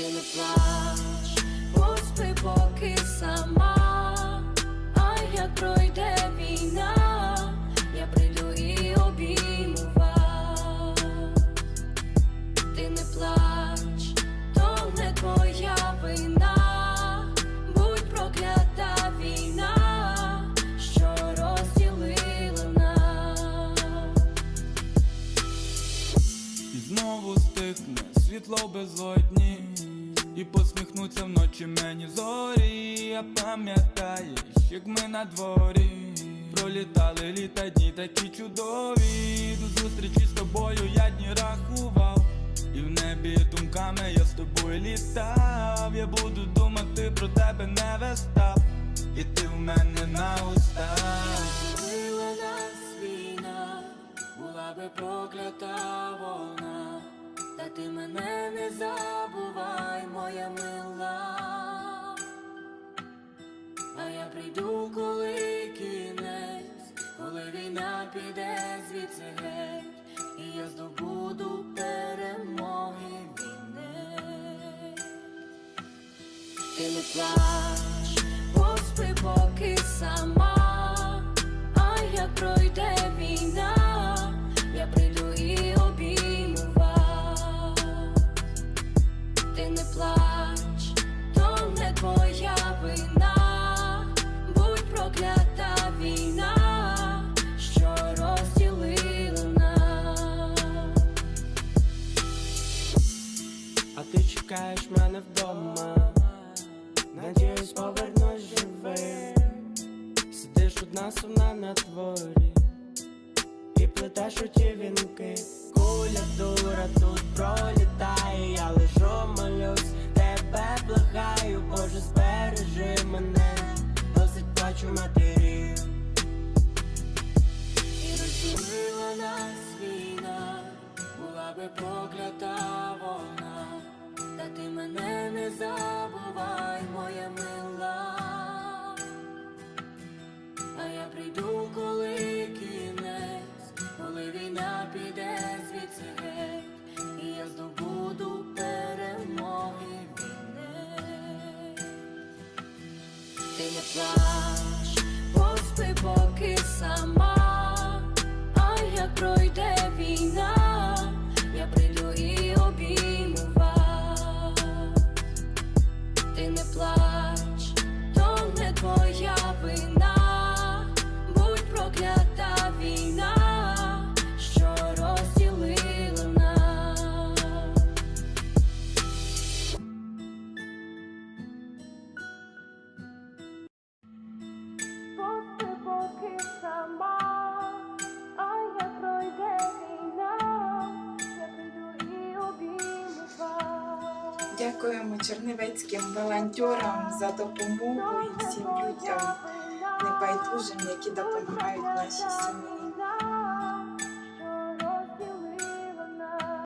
ти не плач, поспи поки сама, а як пройде війна, я прийду і обійму ти не плач, то не твоя вина. Знову стихне світло безодні. І посміхнуться вночі мені зорі. Я пам'ятаю, як ми на дворі Пролітали літа дні такі чудові. До зустрічі з тобою я дні рахував. І в небі думками я з тобою літав. Я буду думати про тебе не вестав І ти в мене на устах. Била нас війна, була би проклята вона, та ти мене не забувай, моя мила. А я прийду, коли кінець, коли війна піде звідси геть, і я здобуду перемоги війни. Ти не плач, поспи поки сама, чекаєш мене вдома, надіюсь, повернусь живий Сидиш одна сумна на дворі. І плетеш у ті вінки. Куля дура тут пролітає, я лежу, Ти Дякуємо чернівецьким волонтерам за допомогу і всім людям небайдужим, які допомагають нашій сім'ї.